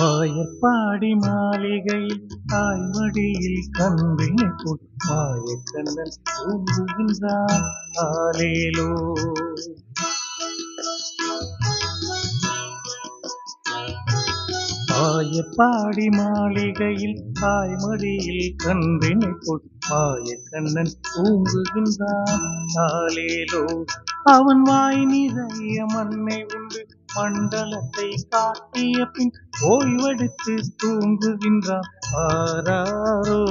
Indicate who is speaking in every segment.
Speaker 1: ஆயப்பாடி மாளிகை தாய்மடியில் கன்றினை போல் மாயக்கண்ணன் தூங்குகின்றான் ஆலேலோ. ஆயப்பாடி மாளிகையில் தாய்மடியில் கன்றினை போல் மாயக்கண்ணன் தூங்குகின்றான்? ஆலேலோ அவன் வாய் நிறைய மண்ணை உண்டு மண்டலத்தை காட்டிய பின் ஓய்வெடுத்து தூங்குகின்றான். ஆராரோ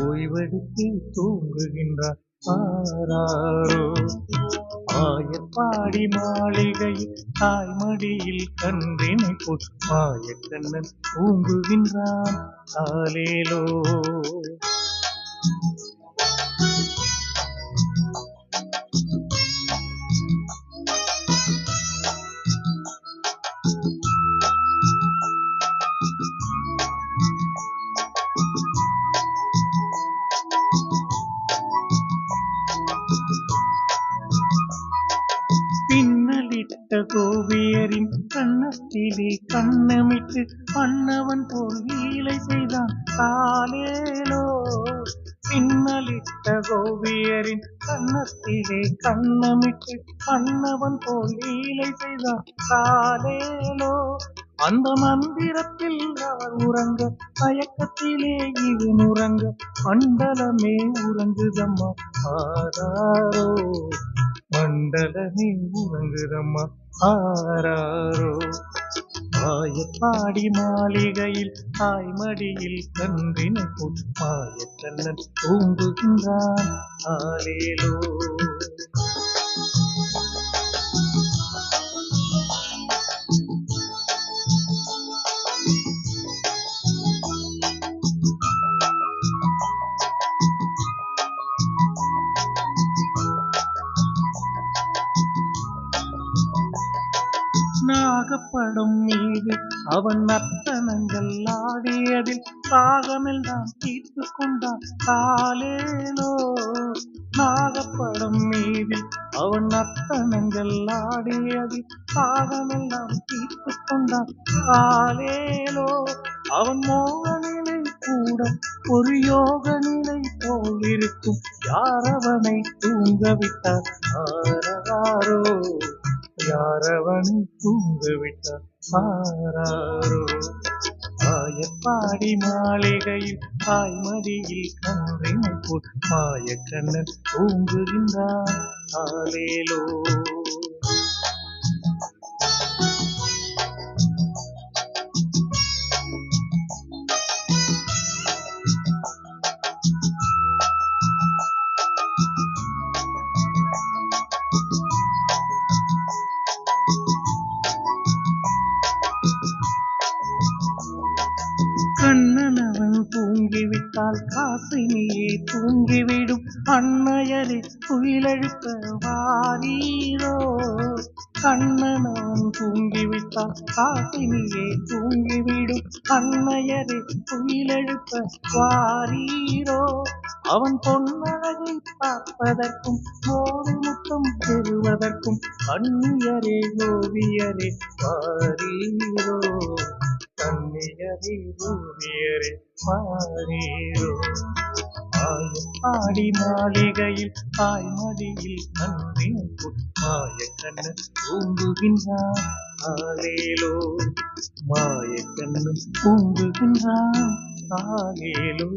Speaker 1: ஓய்வெடுத்து தூங்குகின்றான். ஆராரோ ஆயப்பாடி மாளிகையில் தாய்மடியில் கன்றினை போல் மாயக்கண்ணன் தூங்குகின்றான். ஆலேலோ பின்னலிட்ட கோபியரின் கண்ணத்திலே கண்ணமிட்டு மன்னவன் போல் வீலை செய்தான் காலேலோ. பின்னலிட்ட கோபியரின் கண்ணத்திலே கண்ணமிட்டு மன்னவன் போல் வீலை செய்தான் காலேலோ. அந்த மந்திரத்தில் அவர் உறங்க? மயக்கத்திலே இது உறங்க மண்டலமே உறங்குதம்மா ஆராரோ மண்டலமே உறங்குதம்மா ஆராரோ? ஆயப்பாடி மாளிகையில் தாய்மடியில் கன்றினை போல் மாயக்கண்ணன் தூங்குகின்றான். ஆலேலோ நாகப்படும் மீது அவன் நர்த்தனங்கள் ஆடியதில் பாகமெல்லாம் தீர்த்து கொண்டான். காலேலோ நாகப்படும் மீது அவன் நர்த்தனங்கள் ஆடியதில் பாகமெல்லாம் தீர்த்து கொண்டான். காலேலோ அவன் மோகநிலை கூட ஒரு யோக நிலை போல் இருக்கும். யார் அவனை தூங்கவிட்டார் ஆரோ யாரவனை தூங்க விட்டார் ஆராரோ? ஆயப்பாடி மாளிகையில் தாய்மடியில் கன்றினை போல் மாயக்கண்ணன் தூங்குகின்றான் ஆலேலோ. கண்ணன் அவன் தூங்கிவிட்டால் காசினியே தூங்கிவிடும். அன்னையரே துயிலெழுப்ப வாரீரோ? கண்ணன் அவன் தூங்கிவிட்டால் காசினியே தூங்கிவிடும். அன்னையரே துயிலெழுப்ப வாரீரோ? அவன் பொன்னழகை பார்ப்பதற்கும் மோதி முத்தம் பெறுவதற்கும் அந்நியரே ஓவியரே வாரீரோ? கண்ணியரே ஓவியரே வாரீரோ மாளிகையில் தாய்மடியில் கண்ணின் மாயக்கண்ணன் தூங்குகின்றான். ஆலேலோ மாயக்கண்ணன் தூங்குகின்றான். ஆலேலோ.